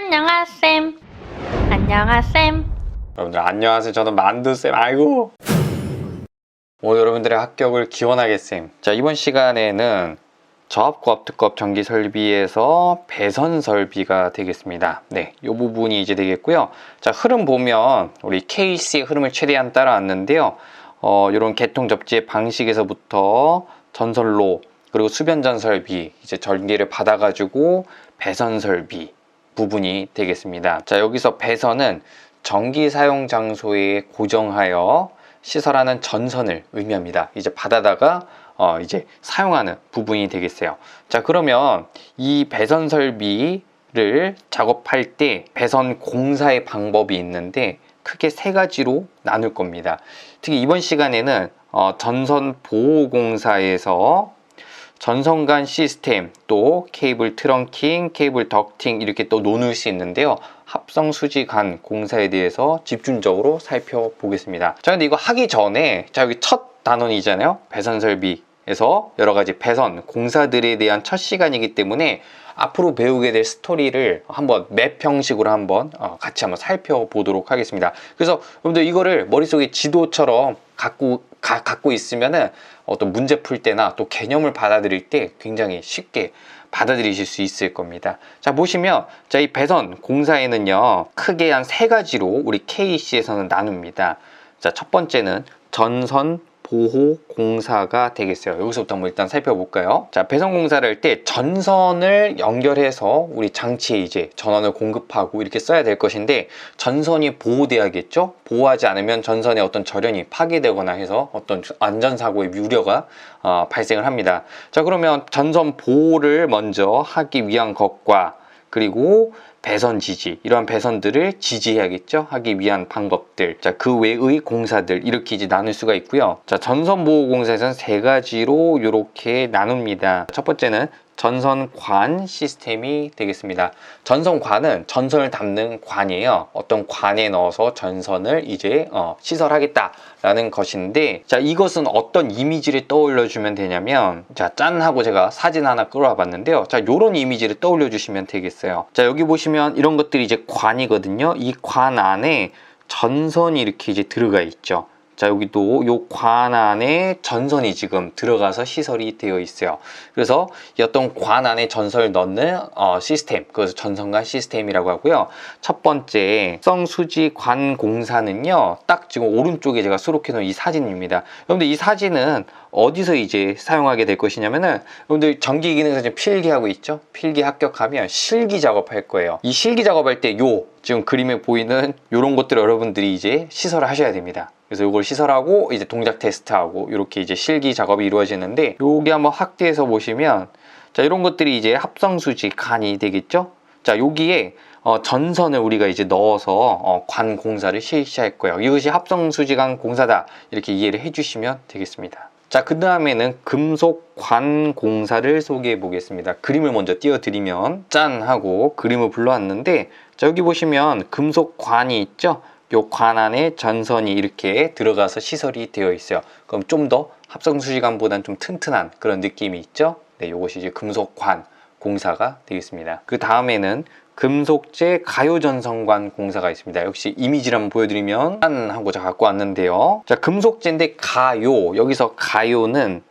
안녕하셈. 안녕하셈. 여러분들 안녕하세요. 저는 만두쌤. 아이고. 오늘 여러분들의 합격을 기원하겠쌤. 자, 이번 시간에는 저압고압 특급 전기 설비에서 배선 설비가 되겠습니다. 네, 이 부분이 이제 되겠고요. 자, 흐름 보면 우리 KC의 흐름을 최대한 따라왔는데요. 어, 이런 개통 접지의 방식에서부터 전선로 그리고 수변 전 설비 이제 전기를 받아가지고 배선 설비 부분이 되겠습니다. 자, 여기서 배선은 전기 사용 장소에 고정하여 시설하는 전선을 의미합니다. 이제 받아다가 어, 이제 사용하는 부분이 되겠어요. 자, 그러면 이 배선 설비를 작업할 때 배선 공사의 방법이 있는데 크게 세 가지로 나눌 겁니다. 특히 이번 시간에는 어, 전선 보호 공사에서 전선 간 시스템 또 케이블 트렁킹, 케이블 덕팅 이렇게 또 노눌 수 있는데요. 합성 수지 간 공사에 대해서 집중적으로 살펴보겠습니다. 자, 근데 이거 하기 전에 자 여기 첫 단원이잖아요. 배선 설비 에서 여러 가지 배선 공사들에 대한 첫 시간이기 때문에 앞으로 배우게 될 스토리를 한번 맵 형식으로 한번 어, 같이 한번 살펴보도록 하겠습니다. 그래서 여러분들 이거를 머릿속에 지도처럼 갖고 가- 갖고 있으면은 어떤 문제 풀 때나 또 개념을 받아들일 때 굉장히 쉽게 받아들이실 수 있을 겁니다. 자, 보시면, 자, 이 배선 공사에는요, 크게 한 세 가지로 우리 KC에서는 나눕니다. 자, 첫 번째는 전선 보호 공사가 되겠어요. 여기서부터 한번 일단 살펴볼까요? 자, 배선 공사를 할 때 전선을 연결해서 우리 장치에 이제 전원을 공급하고 이렇게 써야 될 것인데 전선이 보호돼야겠죠? 보호하지 않으면 전선의 어떤 절연이 파괴되거나 해서 어떤 안전사고의 우려가 어, 발생을 합니다. 자, 그러면 전선 보호를 먼저 하기 위한 것과 그리고 배선 지지 이러한 배선들을 지지해야겠죠? 하기 위한 방법들 자 그 외의 공사들 이렇게 이제 나눌 수가 있고요. 자 전선 보호 공사에서는 세 가지로 이렇게 나눕니다. 첫 번째는 전선관 시스템이 되겠습니다. 전선관은 전선을 담는 관이에요. 어떤 관에 넣어서 전선을 이제 어, 시설하겠다라는 것인데, 자 이것은 어떤 이미지를 떠올려 주면 되냐면, 자짠 하고 제가 사진 하나 끌어와 봤는데요. 자 요런 이미지를 떠올려 주시면 되겠어요. 자 여기 보시면 이런 것들이 이제 관이거든요. 이 관 안에 전선이 이렇게 이제 들어가 있죠. 자 여기도 요 관 안에 전선이 지금 들어가서 시설이 되어 있어요. 그래서 이 어떤 관 안에 전선을 넣는 어, 시스템, 그래서 전선관 시스템이라고 하고요. 첫 번째 성수지 관 공사는요, 딱 지금 오른쪽에 제가 수록해 놓은 이 사진입니다. 여러분들 이 사진은 어디서 이제 사용하게 될 것이냐면은 여러분들 전기 기능에서 지금 필기하고 있죠? 필기 합격하면 실기 작업할 거예요. 이 실기 작업할 때 요 지금 그림에 보이는 요런 것들을 여러분들이 이제 시설을 하셔야 됩니다. 그래서 이걸 시설하고 이제 동작 테스트하고 이렇게 이제 실기 작업이 이루어지는데 여기 한번 확대해서 보시면 자 이런 것들이 이제 합성수지 간이 되겠죠? 자 여기에 어, 전선을 우리가 이제 넣어서 어, 관 공사를 실시할 거예요. 이것이 합성수지관 공사다 이렇게 이해를 해주시면 되겠습니다. 자, 그 다음에는 금속 관 공사를 소개해 보겠습니다. 그림을 먼저 띄워드리면 짠 하고 그림을 불러왔는데 자, 여기 보시면 금속 관이 있죠? 요 관 안에 전선이 이렇게 들어가서 시설이 되어 있어요. 그럼 좀 더 합성수지관보다는 좀 튼튼한 그런 느낌이 있죠? 네, 요것이 이제 금속관 공사가 되겠습니다. 그 다음에는 금속재 가요전선관 공사가 있습니다. 역시 이미지를 한번 보여드리면 짠 하고 제가 갖고 왔는데요. 자, 금속재인데 가요 여기서 가요는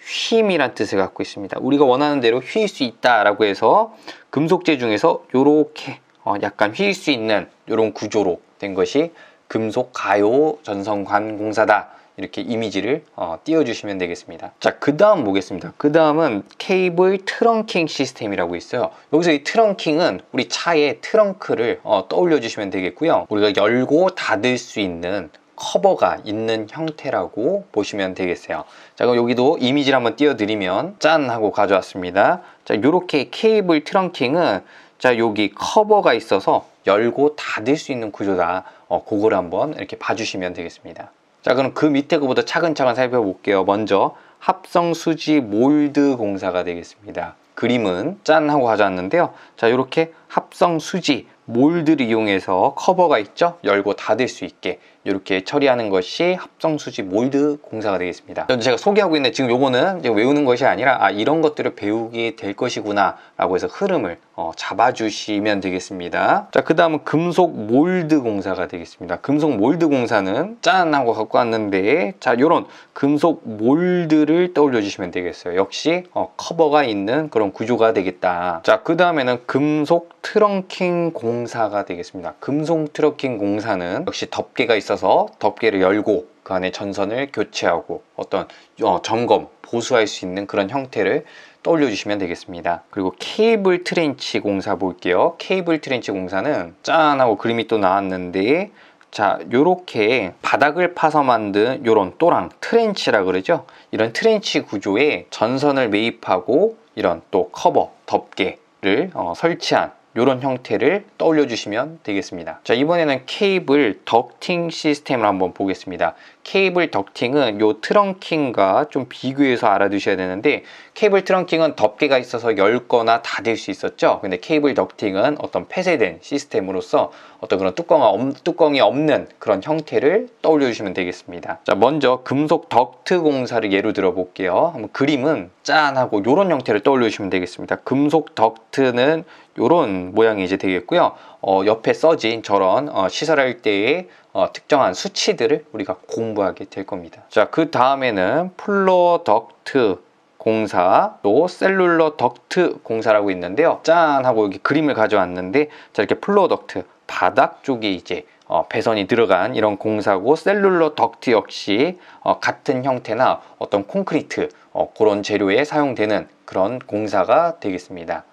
쉼이란 뜻을 갖고 있습니다. 우리가 원하는 대로 휠수 있다라고 해서 금속재 중에서 요렇게 어, 약간 휠수 있는 이런 구조로 된 것이 금속 가요 전선관 공사다. 이렇게 이미지를 어, 띄워주시면 되겠습니다. 자, 그 다음 보겠습니다. 그 다음은 케이블 트렁킹 시스템이라고 있어요. 여기서 이 트렁킹은 우리 차의 트렁크를 어, 떠올려 주시면 되겠고요. 우리가 열고 닫을 수 있는 커버가 있는 형태라고 보시면 되겠어요. 자, 그럼 여기도 이미지를 한번 띄워드리면 짠 하고 가져왔습니다. 자, 요렇게 케이블 트렁킹은 자, 여기 커버가 있어서 열고 닫을 수 있는 구조다. 어, 그거를 한번 이렇게 봐주시면 되겠습니다. 자, 그럼 그 밑에 거부터 차근차근 살펴볼게요. 먼저 합성 수지 몰드 공사가 되겠습니다. 그림은 짠 하고 가져왔는데요. 자, 이렇게 합성 수지 몰드를 이용해서 커버가 있죠? 열고 닫을 수 있게 이렇게 처리하는 것이 합성수지 몰드 공사가 되겠습니다. 제가 소개하고 있는 지금 요거는 외우는 것이 아니라 아 이런 것들을 배우게 될 것이구나 라고 해서 흐름을 어, 잡아주시면 되겠습니다. 자, 그 다음은 금속 몰드 공사가 되겠습니다. 금속 몰드 공사는 짠 하고 갖고 왔는데 자, 요런 금속 몰드를 떠올려 주시면 되겠어요. 역시 어, 커버가 있는 그런 구조가 되겠다. 자, 그 다음에는 금속 트렁킹 공사가 되겠습니다. 금속 트렁킹 공사는 역시 덮개가 있어서 덮개를 열고 그 안에 전선을 교체하고 어떤 어, 점검, 보수할 수 있는 그런 형태를 떠올려 주시면 되겠습니다. 그리고 케이블 트렌치 공사 볼게요. 케이블 트렌치 공사는 짠 하고 그림이 또 나왔는데 자, 요렇게 바닥을 파서 만든 요런 또랑 트렌치라 그러죠. 이런 트렌치 구조에 전선을 매입하고 이런 또 커버, 덮개를 어, 설치한 이런 형태를 떠올려 주시면 되겠습니다. 자, 이번에는 케이블 덕팅 시스템을 한번 보겠습니다. 케이블 덕팅은 요 트렁킹과 좀 비교해서 알아두셔야 되는데 케이블 트렁킹은 덮개가 있어서 열거나 닫을 수 있었죠. 근데 케이블 덕팅은 어떤 폐쇄된 시스템으로서 어떤 그런 뚜껑, 뚜껑이 없는 그런 형태를 떠올려 주시면 되겠습니다. 자, 먼저 금속 덕트 공사를 예로 들어 볼게요. 그림은 짠 하고 이런 형태를 떠올려 주시면 되겠습니다. 금속 덕트는 이런 모양이 이제 되겠고요. 어, 옆에 써진 저런 어, 시설할 때의 어, 특정한 수치들을 우리가 공부하게 될 겁니다. 자, 그 다음에는 플로어 덕트 공사, 또 셀룰러 덕트 공사라고 있는데요. 짠 하고 여기 그림을 가져왔는데 자 이렇게 플로어 덕트 바닥 쪽에 이제 어, 배선이 들어간 이런 공사고 셀룰러 덕트 역시 어, 같은 형태나 어떤 콘크리트 어, 그런 재료에 사용되는 그런 공사가 되겠습니다.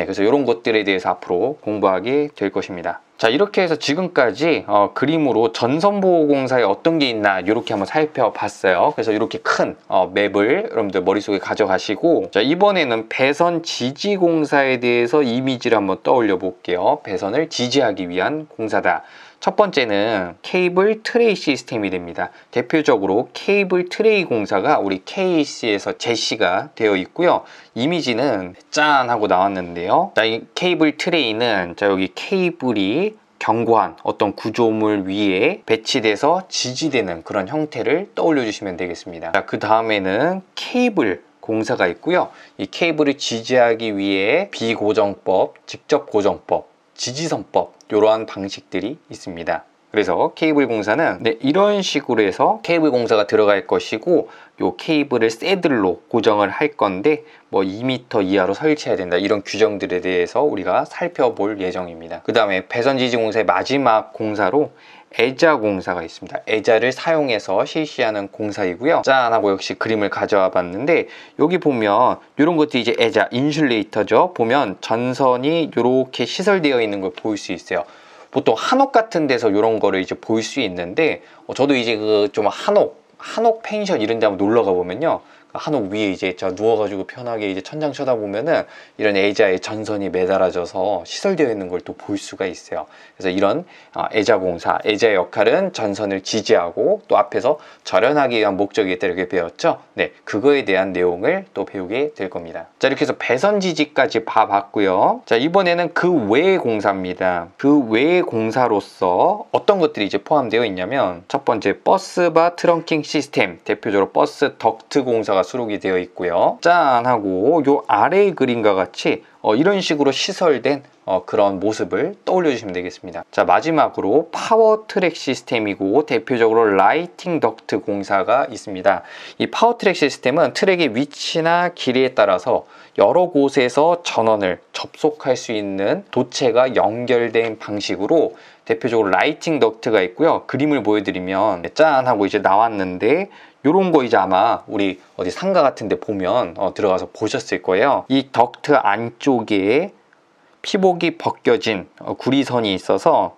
네, 그래서 이런 것들에 대해서 앞으로 공부하게 될 것입니다. 자, 이렇게 해서 지금까지 어, 그림으로 전선보호공사에 어떤 게 있나 이렇게 한번 살펴봤어요. 그래서 이렇게 큰 어, 맵을 여러분들 머릿속에 가져가시고 자, 이번에는 배선 지지공사에 대해서 이미지를 한번 떠올려 볼게요. 배선을 지지하기 위한 공사다. 첫 번째는 케이블 트레이 시스템이 됩니다. 대표적으로 케이블 트레이 공사가 우리 KC에서 제시가 되어 있고요. 이미지는 짠 하고 나왔는데요. 자, 이 케이블 트레이는 자, 여기 케이블이 견고한 어떤 구조물 위에 배치돼서 지지되는 그런 형태를 떠올려 주시면 되겠습니다. 자, 그 다음에는 케이블 공사가 있고요. 이 케이블을 지지하기 위해 비고정법, 직접 고정법, 지지선법 이러한 방식들이 있습니다. 그래서 케이블 공사는 네, 이런 식으로 해서 케이블 공사가 들어갈 것이고 요 케이블을 새들로 고정을 할 건데 뭐 2m 이하로 설치해야 된다 이런 규정들에 대해서 우리가 살펴볼 예정입니다. 그 다음에 배선지지 공사의 마지막 공사로 애자 공사가 있습니다. 애자를 사용해서 실시하는 공사이고요. 짠 하고 역시 그림을 가져와 봤는데 여기 보면 이런 것들이 이제 애자 인슐레이터죠. 보면 전선이 이렇게 시설되어 있는 걸 볼 수 있어요. 보통 한옥 같은 데서 이런 거를 이제 볼 수 있는데 어, 저도 이제 그 좀 한옥 한옥 펜션 이런 데 한번 놀러 가 보면요. 한옥 위에 이제 저 누워가지고 편하게 이제 천장 쳐다보면은 이런 애자의 전선이 매달아져서 시설되어 있는 걸 또 볼 수가 있어요. 그래서 이런 어, 애자 공사, 애자의 역할은 전선을 지지하고 또 앞에서 절연하기 위한 목적이 있다 이렇게 배웠죠. 네, 그거에 대한 내용을 또 배우게 될 겁니다. 자, 이렇게 해서 배선 지지까지 봐봤고요. 자, 이번에는 그 외의 공사입니다. 그 외의 공사로서 어떤 것들이 이제 포함되어 있냐면 첫 번째 버스바 트렁킹 시스템, 대표적으로 버스 덕트 공사가 수록이 되어 있고요. 짠 하고 요 아래의 그림과 같이 어, 이런 식으로 시설된 어, 그런 모습을 떠올려 주시면 되겠습니다. 자, 마지막으로 파워 트랙 시스템이고 대표적으로 라이팅 덕트 공사가 있습니다. 이 파워 트랙 시스템은 트랙의 위치나 길이에 따라서 여러 곳에서 전원을 접속할 수 있는 도체가 연결된 방식으로 대표적으로 라이팅 덕트가 있고요. 그림을 보여드리면 짠 하고 이제 나왔는데 요런 거 이제 아마 우리 어디 상가 같은 데 보면 어, 들어가서 보셨을 거예요. 이 덕트 안쪽에 피복이 벗겨진 어, 구리선이 있어서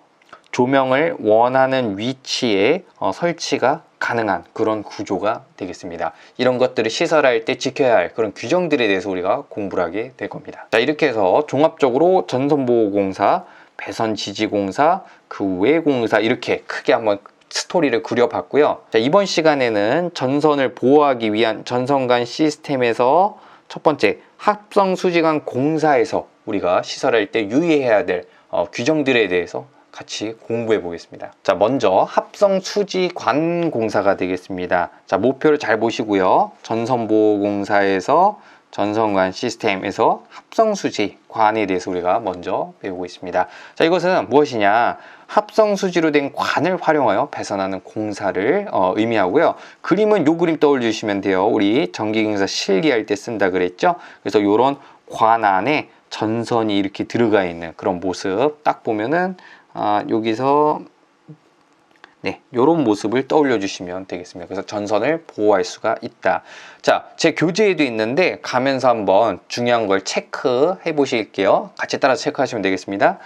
조명을 원하는 위치에 어, 설치가 가능한 그런 구조가 되겠습니다. 이런 것들을 시설할 때 지켜야 할 그런 규정들에 대해서 우리가 공부를 하게 될 겁니다. 자, 이렇게 해서 종합적으로 전선보호공사, 배선지지공사, 그 외공사 이렇게 크게 한번 스토리를 그려봤고요. 자, 이번 시간에는 전선을 보호하기 위한 전선 간 시스템에서 첫 번째 합성 수지관 공사에서 우리가 시설할 때 유의해야 될 어, 규정들에 대해서 같이 공부해 보겠습니다. 자, 먼저 합성 수지 관 공사가 되겠습니다. 자, 목표를 잘 보시고요. 전선보공사에서 전선관 시스템에서 합성 수지 관에 대해서 우리가 먼저 배우고 있습니다. 자, 이것은 무엇이냐? 합성 수지로 된 관을 활용하여 배선하는 공사를 어, 의미하고요. 그림은 요 그림 떠올리시면 돼요. 우리 전기공사 실기할 때 쓴다 그랬죠? 그래서 요런 관 안에 전선이 이렇게 들어가 있는 그런 모습 딱 보면은 아, 여기서 네, 이런 모습을 떠올려 주시면 되겠습니다. 그래서 전선을 보호할 수가 있다. 자, 제 교재에도 있는데 가면서 한번 중요한 걸 체크해 보실게요. 같이 따라서 체크하시면 되겠습니다.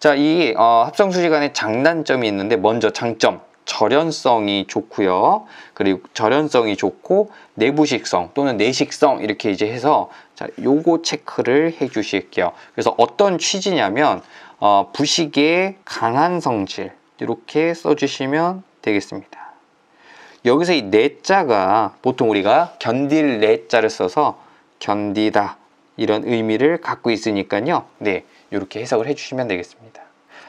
자, 이 어, 합성수지 간의 장단점이 있는데 먼저 장점. 절연성이 좋고요. 그리고 절연성이 좋고 내부식성 또는 내식성 이렇게 이제 해서 자, 요거 체크를 해 주실게요. 그래서 어떤 취지냐면 어, 부식의 강한 성질 이렇게 써 주시면 되겠습니다. 여기서 이 내자가 보통 우리가 견딜 내자를 써서 견디다 이런 의미를 갖고 있으니까요. 네, 이렇게 해석을 해주시면 되겠습니다.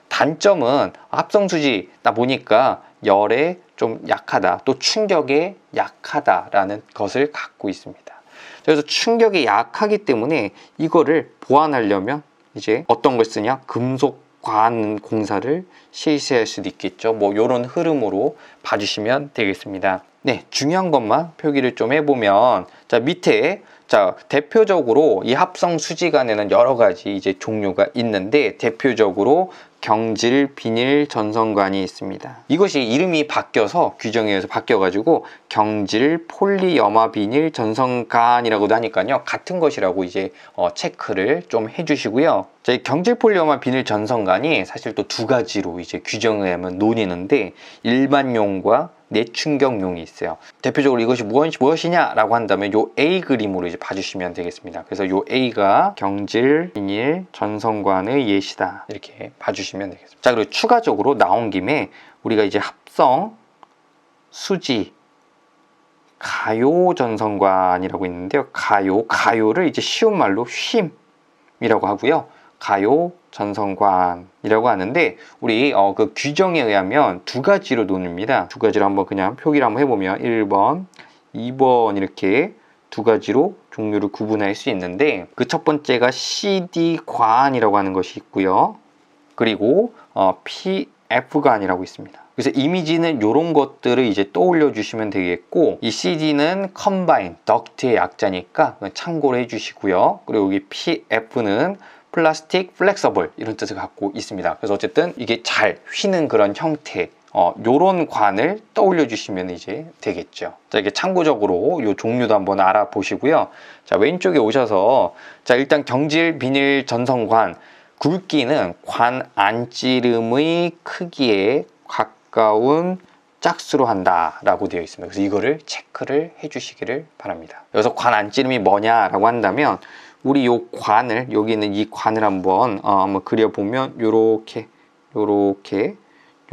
단점은 합성수지다 보니까 열에 좀 약하다, 또 충격에 약하다라는 것을 갖고 있습니다. 그래서 충격에 약하기 때문에 이거를 보완하려면 이제 어떤 걸 쓰냐? 금속 관 공사를 실시할 수도 있겠죠. 뭐 이런 흐름으로 봐주시면 되겠습니다. 네, 중요한 것만 표기를 좀 해보면 자 밑에 자 대표적으로 이 합성 수지관에는 여러 가지 이제 종류가 있는데 대표적으로 경질 비닐 전선관이 있습니다. 이것이 이름이 바뀌어서 규정에 의해서 바뀌어가지고 경질 폴리 염화 비닐 전선관이라고도 하니까요 같은 것이라고 이제 어, 체크를 좀 해주시고요. 자, 이 경질 폴리염화 비닐 전선관이 사실 또 두 가지로 이제 규정에 의하면 논의는데 일반용과 내충격용이 있어요. 대표적으로 이것이 무엇, 무엇이냐라고 한다면 요 A 그림으로 이제 봐주시면 되겠습니다. 그래서 요 A가 경질 비닐 전선관의 예시다 이렇게 봐주시면 되겠습니다. 자 그리고 추가적으로 나온 김에 우리가 이제 합성 수지 가요 전선관이라고 있는데요. 가요 가요를 이제 쉬운 말로 쉼이라고 하고요. 가요 전선관이라고 하는데 우리 어, 그 규정에 의하면 두 가지로 논입니다. 두 가지로 한번 그냥 표기를 한번 해보면 1번, 2번 이렇게 두 가지로 종류를 구분할 수 있는데 그 첫 번째가 CD 관이라고 하는 것이 있고요. 그리고 어, PF관이라고 있습니다. 그래서 이미지는 이런 것들을 이제 떠올려 주시면 되겠고 이 CD는 컴바인, 덕트의 약자니까 참고를 해주시고요. 그리고 여기 PF는 플라스틱 플렉서블 이런 뜻을 갖고 있습니다. 그래서 어쨌든 이게 잘 휘는 그런 형태 어, 요런 관을 떠올려 주시면 이제 되겠죠. 자, 이게 참고적으로 요 종류도 한번 알아보시고요. 자, 왼쪽에 오셔서 자, 일단 경질 비닐 전선관 굵기는 관 안찌름의 크기에 가까운 짝수로 한다라고 되어 있습니다. 그래서 이거를 체크를 해 주시기를 바랍니다. 여기서 관 안찌름이 뭐냐라고 한다면 우리 요 관을 여기 있는 이 관을 한번 어, 한번 그려보면 요렇게 요렇게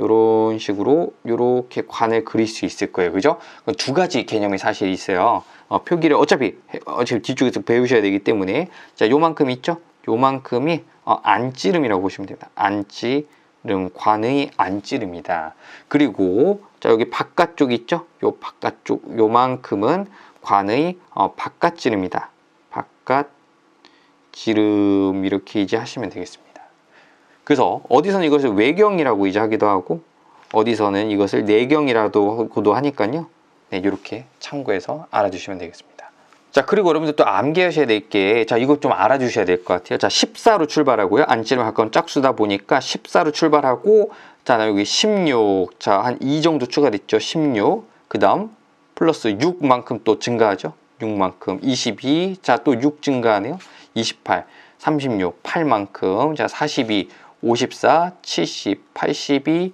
요런 식으로 요렇게 관을 그릴 수 있을 거예요. 그죠? 두 가지 개념이 사실 있어요. 어, 표기를 어차피 어차피 뒤쪽에서 배우셔야 되기 때문에 자 요만큼 있죠? 요만큼이 어, 안찌름이라고 보시면 됩니다. 안찌름 관의 안찌름이다. 그리고 자 여기 바깥쪽 있죠? 요 바깥쪽 요만큼은 관의 어, 바깥찌름이다. 바깥 지름 이렇게 이제 하시면 되겠습니다. 그래서 어디서는 이것을 외경이라고 이제 하기도 하고 어디서는 이것을 내경이라고도 하니까요. 네, 이렇게 참고해서 알아주시면 되겠습니다. 자, 그리고 여러분들 또 암기하셔야 될 게, 자, 이것 좀 알아주셔야 될 것 같아요. 자, 14로 출발하고요. 안찌름 가까운 짝수다 보니까 14로 출발하고, 자, 나 여기 16, 자, 한 2 정도 추가됐죠. 16. 그 다음, 플러스 6만큼 또 증가하죠. 6만큼. 22. 자, 또 6 증가하네요. 28, 36, 8만큼. 자, 42, 54, 70, 82,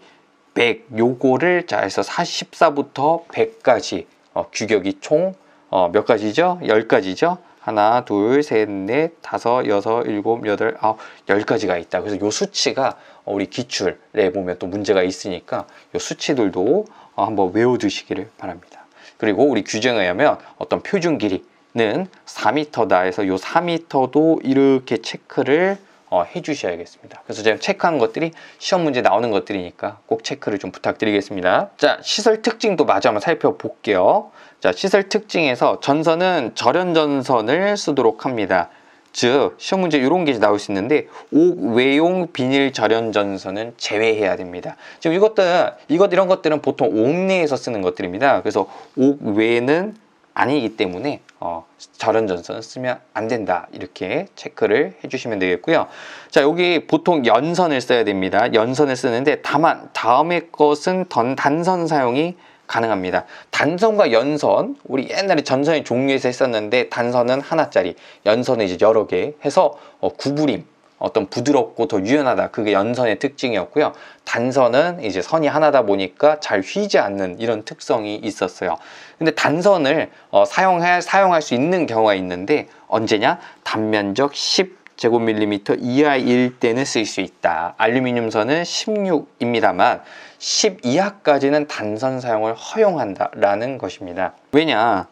100. 요거를 자, 해서 44부터 100까지 어, 규격이 총 어, 몇 가지죠? 10가지죠? 하나, 둘, 셋, 넷, 다섯, 여섯, 일곱, 여덟, 아홉, 열 가지가 있다. 그래서 요 수치가 어, 우리 기출에 보면 또 문제가 있으니까 요 수치들도 어, 한번 외워두시기를 바랍니다. 그리고 우리 규정에 의하면 어떤 표준 길이 는 4m다 해서 요 4m도 이렇게 체크를 어, 해주셔야겠습니다. 그래서 제가 체크한 것들이 시험 문제 나오는 것들이니까 꼭 체크를 좀 부탁드리겠습니다. 자, 시설 특징도 마저 한번 살펴볼게요. 자, 시설 특징에서 전선은 절연 전선을 쓰도록 합니다. 즉, 시험 문제 이런 게 나올 수 있는데, 옥 외용 비닐 절연 전선은 제외해야 됩니다. 지금 이것들, 이것, 이런 것들은 보통 옥내에서 쓰는 것들입니다. 그래서 옥 외는 아니기 때문에 어, 절연 전선 쓰면 안 된다 이렇게 체크를 해주시면 되겠고요. 자 여기 보통 연선을 써야 됩니다. 연선을 쓰는데 다만 다음의 것은 던, 단선 사용이 가능합니다. 단선과 연선 우리 옛날에 전선의 종류에서 했었는데 단선은 하나짜리, 연선은 이제 여러 개 해서 어, 구부림 어떤 부드럽고 더 유연하다 그게 연선의 특징이었고요. 단선은 이제 선이 하나다 보니까 잘 휘지 않는 이런 특성이 있었어요. 근데 단선을 어, 사용할 사용할 수 있는 경우가 있는데 언제냐? 단면적 10 제곱밀리미터 이하일 때는 쓸 수 있다. 알루미늄 선은 16입니다만 10 이하까지는 단선 사용을 허용한다라는 것입니다. 왜냐?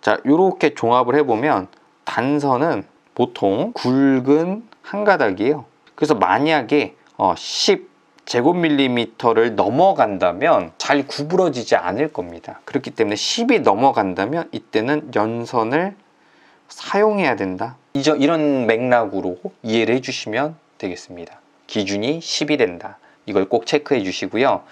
자, 이렇게 종합을 해보면 단선은 보통 굵은 한 가닥이에요. 그래서 만약에 어, 10 제곱밀리미터를 넘어간다면 잘 구부러지지 않을 겁니다. 그렇기 때문에 10이 넘어간다면 이때는 연선을 사용해야 된다. 이저- 이런 맥락으로 이해를 해주시면 되겠습니다. 기준이 10이 된다. 이걸 꼭 체크해 주시고요.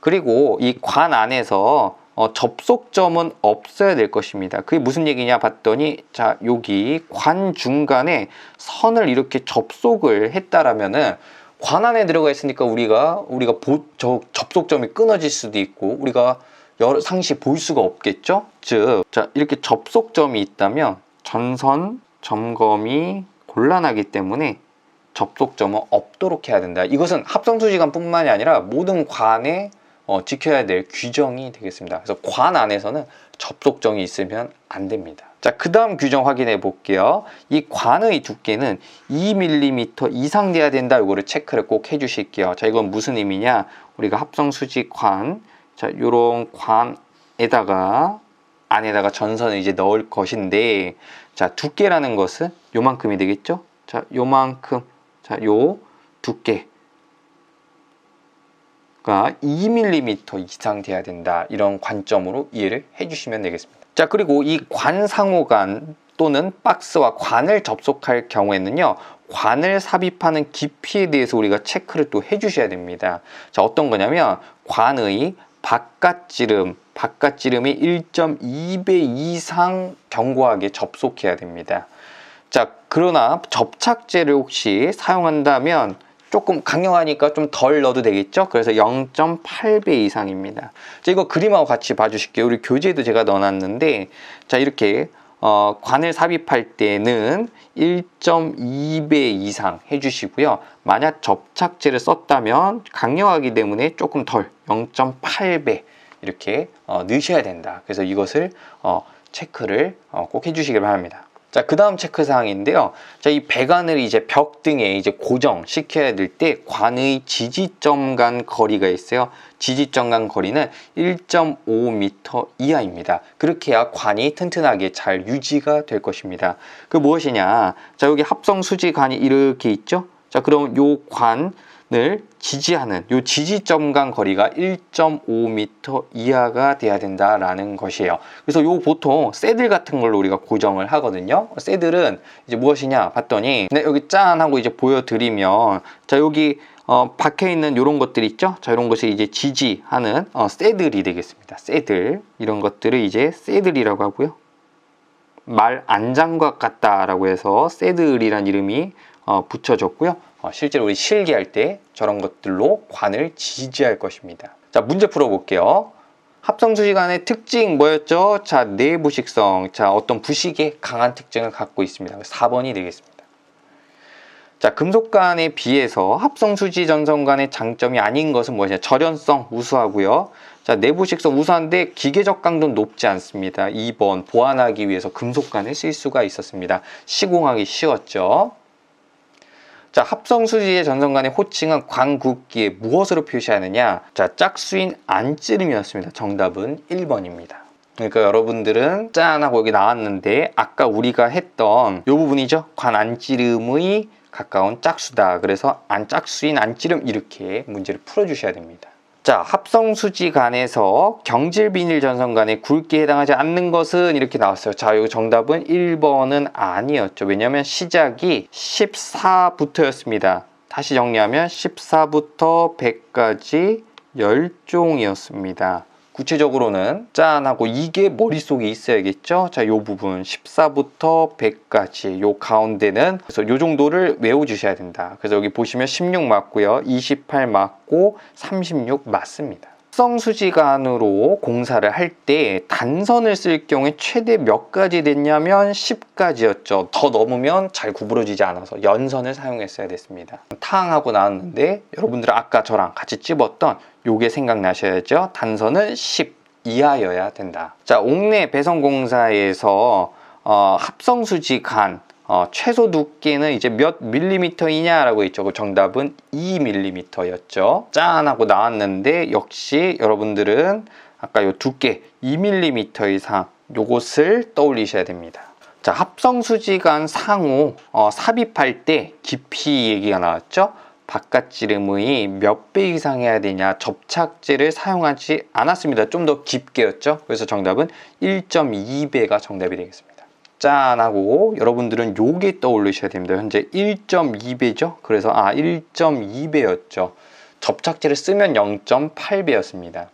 그리고 이 관 안에서 어, 접속점은 없어야 될 것입니다. 그게 무슨 얘기냐 봤더니 자 여기 관 중간에 선을 이렇게 접속을 했다라면은 관 안에 들어가 있으니까 우리가 우리가 보, 저 접속점이 끊어질 수도 있고 우리가 여러 상시 볼 수가 없겠죠. 즉, 자 이렇게 접속점이 있다면 전선 점검이 곤란하기 때문에 접속점은 없도록 해야 된다. 이것은 합성수지관뿐만이 아니라 모든 관에 어, 지켜야 될 규정이 되겠습니다. 그래서 관 안에서는 접속점이 있으면 안 됩니다. 자, 그 다음 규정 확인해 볼게요. 이 관의 두께는 2mm 이상 돼야 된다. 이거를 체크를 꼭 해주실게요. 자, 이건 무슨 의미냐? 우리가 합성수지 관, 자, 요런 관에다가 안에다가 전선을 이제 넣을 것인데, 자, 두께라는 것은 요만큼이 되겠죠? 자, 요만큼. 자, 요 두께. 가 2mm 이상 돼야 된다. 이런 관점으로 이해를 해주시면 되겠습니다. 자, 그리고 이 관상호관 또는 박스와 관을 접속할 경우에는요, 관을 삽입하는 깊이에 대해서 우리가 체크를 또 해주셔야 됩니다. 자, 어떤 거냐면, 관의 바깥지름, 바깥지름이 1.2배 이상 견고하게 접속해야 됩니다. 자, 그러나 접착제를 혹시 사용한다면 조금 강력하니까 좀 덜 넣어도 되겠죠? 그래서 0.8배 이상입니다. 자, 이거 그림하고 같이 봐주실게요. 우리 교재에도 제가 넣어놨는데, 자, 이렇게, 어, 관을 삽입할 때는 1.2배 이상 해주시고요. 만약 접착제를 썼다면 강력하기 때문에 조금 덜, 0.8배 이렇게 어, 넣으셔야 된다. 그래서 이것을 어, 체크를 어, 꼭 해주시길 바랍니다. 자, 그 다음 체크 사항인데요. 자, 이 배관을 이제 벽 등에 이제 고정시켜야 될 때 관의 지지점 간 거리가 있어요. 지지점 간 거리는 1.5m 이하입니다. 그렇게 해야 관이 튼튼하게 잘 유지가 될 것입니다. 그 무엇이냐? 자, 여기 합성 수지 관이 이렇게 있죠? 자, 그럼 요 관을 지지하는 요 지지점 간 거리가 1.5m 이하가 돼야 된다라는 것이에요. 그래서 요 보통 새들 같은 걸로 우리가 고정을 하거든요. 새들은 이제 무엇이냐 봤더니 네, 여기 짠 하고 이제 보여드리면 자 여기 어, 박혀 있는 이런 것들 있죠? 자 이런 것이 이제 지지하는 어, 새들이 되겠습니다. 새들 이런 것들을 이제 새들이라고 하고요. 말 안장과 같다라고 해서 새들이란 이름이 어, 붙여졌고요. 어, 실제로 우리 실기할 때 저런 것들로 관을 지지할 것입니다. 자, 문제 풀어볼게요. 합성수지관의 특징 뭐였죠? 자, 내부식성. 자, 어떤 부식의 강한 특징을 갖고 있습니다. 4번이 되겠습니다. 자, 금속관에 비해서 합성 수지 전선관의 장점이 아닌 것은 무엇이냐? 절연성 우수하고요. 자, 내부식성 우수한데 기계적 강도는 높지 않습니다. 2번 보완하기 위해서 금속관을 쓸 수가 있었습니다. 시공하기 쉬웠죠. 자, 합성수지의 전선간의 호칭은 광굵기에 무엇으로 표시하느냐? 자, 짝수인 안찌름이었습니다. 정답은 1번입니다. 그러니까 여러분들은 짠 하고 여기 나왔는데 아까 우리가 했던 이 부분이죠. 관 안찌름의 가까운 짝수다. 그래서 안 짝수인 안찌름 이렇게 문제를 풀어주셔야 됩니다. 자, 합성수지 간에서 경질 비닐 전선 간에 굵기에 해당하지 않는 것은 이렇게 나왔어요. 자, 이 정답은 1번은 아니었죠. 왜냐하면 시작이 14부터였습니다. 다시 정리하면 14부터 100까지 10종이었습니다. 구체적으로는 짠 하고 이게 머릿속에 있어야겠죠. 자, 요 부분 14부터 100까지 요 가운데는 그래서 요 정도를 외워 주셔야 된다. 그래서 여기 보시면 16 맞고요. 28 맞고 36 맞습니다. 합성수지간으로 공사를 할 때 단선을 쓸 경우에 최대 몇 가지 됐냐면 10가지였죠. 더 넘으면 잘 구부러지지 않아서 연선을 사용했어야 됐습니다. 탕하고 나왔는데 여러분들은 아까 저랑 같이 찝었던 요게 생각나셔야죠. 단선은 10 이하여야 된다. 자, 옥내 배선공사에서 어, 합성수지 간 어, 최소 두께는 이제 몇 밀리미터이냐라고 했죠. 그 정답은 2밀리미터였죠. 짠 하고 나왔는데 역시 여러분들은 아까 요 두께 2밀리미터 이상 요것을 떠올리셔야 됩니다. 자, 합성수지간 상호 어, 삽입할 때 깊이 얘기가 나왔죠. 바깥 지름의 몇 배 이상 해야 되냐 접착제를 사용하지 않았습니다. 좀 더 깊게였죠. 그래서 정답은 1.2배가 정답이 되겠습니다. 짠하고 여러분들은 요게 떠올리셔야 됩니다. 현재 1.2배죠. 그래서 아 1.2배였죠. 접착제를 쓰면 0.8배였습니다.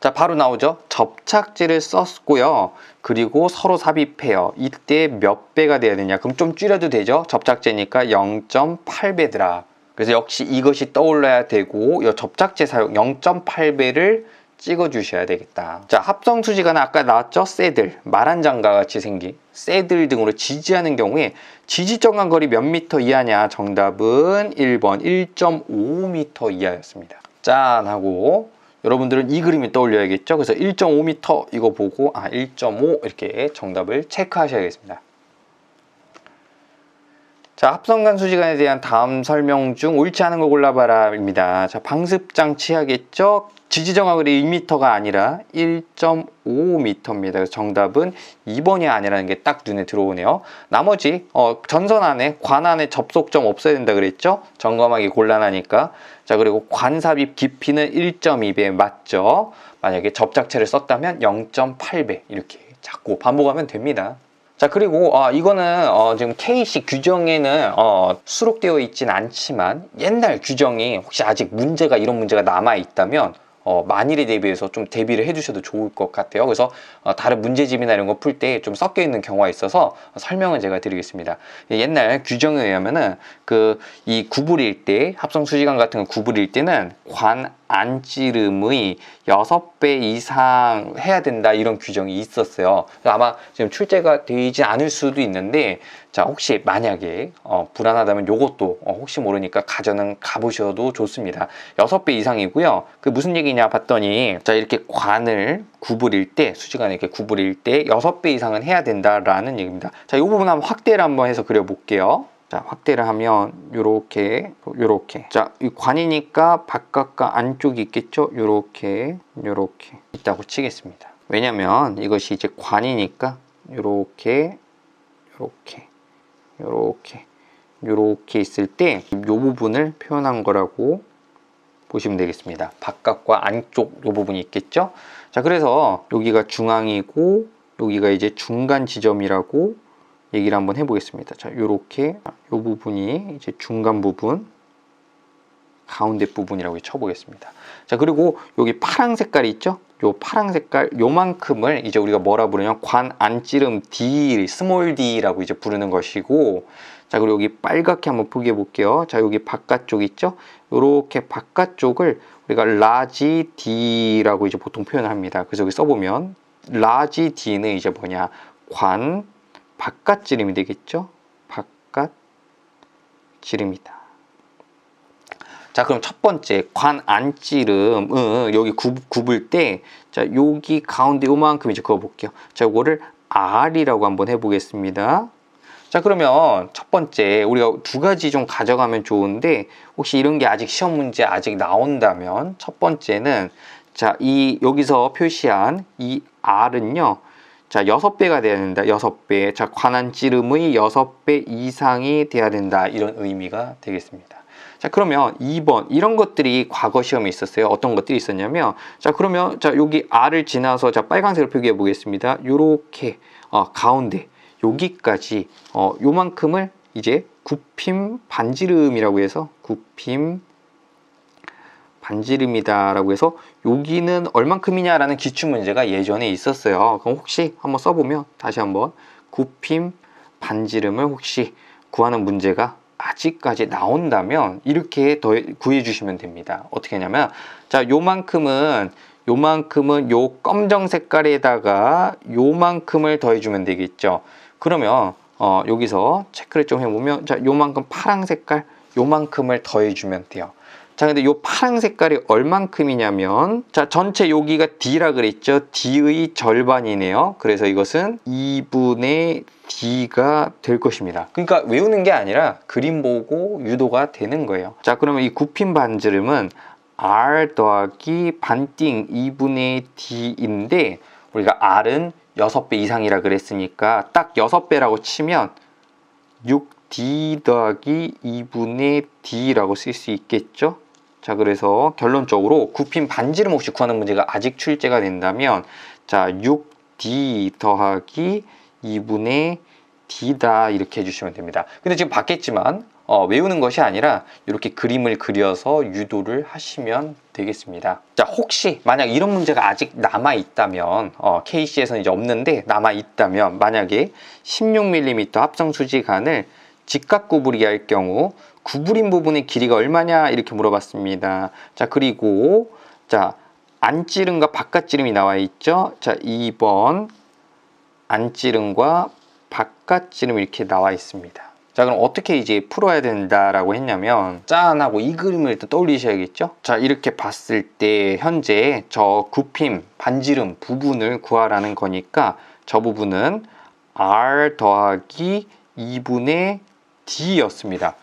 자, 바로 나오죠. 접착제를 썼고요. 그리고 서로 삽입해요. 이때 몇 배가 돼야 되냐? 그럼 좀 줄여도 되죠. 접착제니까 0.8배더라. 그래서 역시 이것이 떠올라야 되고 이 접착제 사용 0.8배를 찍어 주셔야 되겠다. 자, 합성 수지가는 아까 나왔죠? 새들, 말한장과 같이 생긴 새들 등으로 지지하는 경우에 지지 정한 거리 몇 미터 이하냐? 정답은 1번 1.5m 이하였습니다. 짠 하고 여러분들은 이 그림을 떠올려야겠죠? 그래서 1.5m 이거 보고 아 1.5 이렇게 정답을 체크하셔야겠습니다. 자, 합성간 수 지간에 대한 다음 설명 중 옳지 않은 걸 골라봐라입니다. 자, 방습 장 치 하겠죠? 지지정확거리 1m가 아니라 1.5m입니다. 그래서 정답은 2번이 아니라는 게 딱 눈에 들어오네요. 나머지 어, 전선 안에 관 안에 접속점 없어야 된다 그랬죠? 점검하기 곤란하니까. 자 그리고 관 삽입 깊이는 1.2배 맞죠? 만약에 접착제를 썼다면 0.8배 이렇게 자꾸 반복하면 됩니다. 자 그리고 어, 이거는 어, 지금 KC 규정에는 어, 수록되어 있진 않지만 옛날 규정이 혹시 아직 문제가 이런 문제가 남아 있다면 어, 만일에 대비해서 좀 대비를 해주셔도 좋을 것 같아요. 그래서 어, 다른 문제집이나 이런 거 풀 때 좀 섞여 있는 경우가 있어서 설명을 제가 드리겠습니다. 옛날 규정에 의하면은 그 이 구부릴 때 합성 수지관 같은 거 구부릴 때는 관 안찌름의 6배 이상 해야 된다 이런 규정이 있었어요. 아마 지금 출제가 되지 않을 수도 있는데 자 혹시 만약에 어, 불안하다면 요것도 어, 혹시 모르니까 가전은 가보셔도 좋습니다. 6배 이상이고요. 그 무슨 얘기냐 봤더니 자 이렇게 관을 구부릴 때 수지관을 이렇게 구부릴 때 6배 이상은 해야 된다라는 얘기입니다. 자이 부분 한번 확대를 한번 해서 그려볼게요. 자, 확대를 하면 요렇게 요렇게. 자, 이 관이니까 바깥과 안쪽이 있겠죠? 요렇게 요렇게 있다고 치겠습니다. 왜냐면 이것이 이제 관이니까 요렇게 요렇게 요렇게 요렇게 있을 때이 부분을 표현한 거라고 보시면 되겠습니다. 바깥과 안쪽 요 부분이 있겠죠? 자, 그래서 여기가 중앙이고 여기가 이제 중간 지점이라고 얘기를 한번 해보겠습니다. 자, 요렇게 요 부분이 이제 중간 부분, 가운데 부분이라고 쳐보겠습니다. 자, 그리고 여기 파랑 색깔이 있죠? 요 파랑 색깔 요만큼을 이제 우리가 뭐라 부르냐면 관 안찌름 D, 스몰 D라고 이제 부르는 것이고 자, 그리고 여기 빨갛게 한번 포개해 볼게요. 자, 여기 바깥쪽 있죠? 요렇게 바깥쪽을 우리가 라지 D라고 이제 보통 표현을 합니다. 그래서 여기 써보면 라지 D는 이제 뭐냐? 관 바깥 지름이 되겠죠? 바깥 지름이다. 자, 그럼 첫 번째 관 안지름 응, 여기 굽, 굽을 때 자, 여기 가운데 요만큼 이제 그어 볼게요. 자, 요거를 R이라고 한번 해 보겠습니다. 자, 그러면 첫 번째 우리가 두 가지 좀 가져가면 좋은데 혹시 이런 게 아직 시험 문제 아직 나온다면 첫 번째는 자, 이 여기서 표시한 이 R은요. 자, 6배가 돼야 된다. 6배. 자, 관한지름의 6배 이상이 돼야 된다. 이런 의미가 되겠습니다. 자, 그러면 2번. 이런 것들이 과거 시험에 있었어요. 어떤 것들이 있었냐면, 자, 그러면, 자, 여기 R을 지나서, 자, 빨간색으로 표기해 보겠습니다. 요렇게, 어, 가운데, 여기까지, 어, 요만큼을 이제 굽힘 반지름이라고 해서, 굽힘 반지름이다라고 해서 여기는 얼만큼이냐라는 기출 문제가 예전에 있었어요. 그럼 혹시 한번 써보면 다시 한번 굽힘 반지름을 혹시 구하는 문제가 아직까지 나온다면 이렇게 더 구해 주시면 됩니다. 어떻게 하냐면 자 요만큼은 요만큼은 요 검정 색깔에다가 요만큼을 더해 주면 되겠죠. 그러면 어, 여기서 체크를 좀 해보면 자 요만큼 파랑 색깔 요만큼을 더해 주면 돼요. 자, 근데 요 파란 색깔이 얼만큼이냐면, 자, 전체 여기가 D라 그랬죠? D의 절반이네요. 그래서 이것은 2분의 D가 될 것입니다. 그러니까 외우는 게 아니라 그림 보고 유도가 되는 거예요. 자, 그러면 이 굽힌 반지름은 R 더하기 반띵 2분의 D인데, 우리가 R은 6배 이상이라 그랬으니까 딱 6배라고 치면 6D 더하기 2분의 D라고 쓸 수 있겠죠? 자, 그래서 결론적으로 굽힌 반지름 없이 구하는 문제가 아직 출제가 된다면, 자, 6D 더하기 2분의 D다 이렇게 해주시면 됩니다. 근데 지금 봤겠지만, 어, 외우는 것이 아니라 이렇게 그림을 그려서 유도를 하시면 되겠습니다. 자, 혹시 만약 이런 문제가 아직 남아 있다면, 어, KC에서는 이제 없는데 남아 있다면, 만약에 16mm 합성 수지관을 직각 구부리기 할 경우 구부린 부분의 길이가 얼마냐 이렇게 물어봤습니다. 자 그리고 자 안찌름과 바깥찌름이 나와 있죠. 자 2번 안찌름과 바깥찌름 이렇게 나와 있습니다. 자 그럼 어떻게 이제 풀어야 된다라고 했냐면 짠 하고 이 그림을 일단 떠올리셔야겠죠. 자 이렇게 봤을 때 현재 저 굽힘 반지름 부분을 구하라는 거니까 저 부분은 r 더하기 2분의 d였습니다.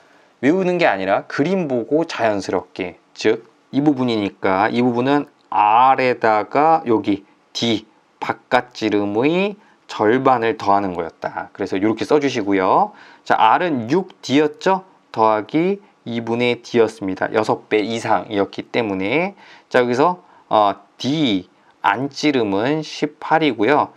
외우는 게 아니라 그림 보고 자연스럽게 즉 이 부분이니까 이 부분은 r에다가 여기 d 바깥지름의 절반을 더하는 거였다. 그래서 이렇게 써주시고요. 자 r은 6d였죠? 더하기 2분의 d였습니다. 6배 이상이었기 때문에 자 여기서 어, d 안지름은 18이고요.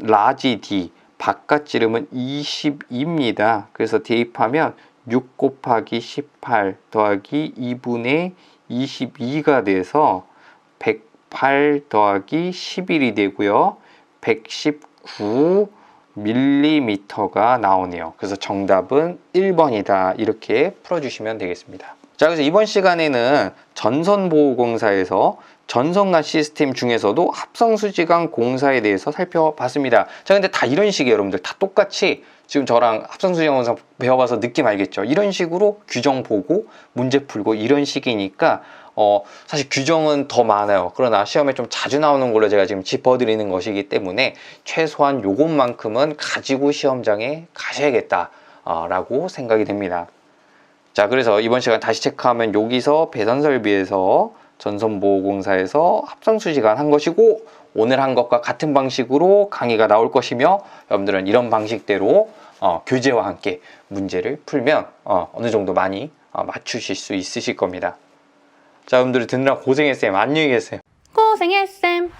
라지 d 바깥지름은 20입니다. 그래서 대입하면 6 곱하기 18 더하기 2분의 22가 돼서 108 더하기 11이 되고요. 119mm가 나오네요. 그래서 정답은 1번이다. 이렇게 풀어주시면 되겠습니다. 자, 그래서 이번 시간에는 전선보호공사에서 전선간 시스템 중에서도 합성수지관 공사에 대해서 살펴봤습니다. 자, 근데 다 이런 식이에요, 여러분들. 다 똑같이 지금 저랑 합성수지관 공사 배워봐서 느낌 알겠죠? 이런 식으로 규정 보고 문제 풀고 이런 식이니까 어, 사실 규정은 더 많아요. 그러나 시험에 좀 자주 나오는 걸로 제가 지금 짚어드리는 것이기 때문에 최소한 요것만큼은 가지고 시험장에 가셔야겠다라고 생각이 됩니다. 자, 그래서 이번 시간 다시 체크하면 여기서 배선설비에서 전선보호공사에서 합성수시간 한 것이고 오늘 한 것과 같은 방식으로 강의가 나올 것이며 여러분들은 이런 방식대로 어, 교재와 함께 문제를 풀면 어, 느 정도 많이 어, 맞추실 수 있으실 겁니다. 자, 여러분들 듣느라 고생했어요. 안녕히 계세요. 고생했음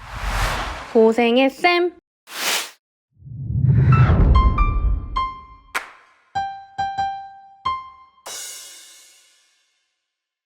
고생했음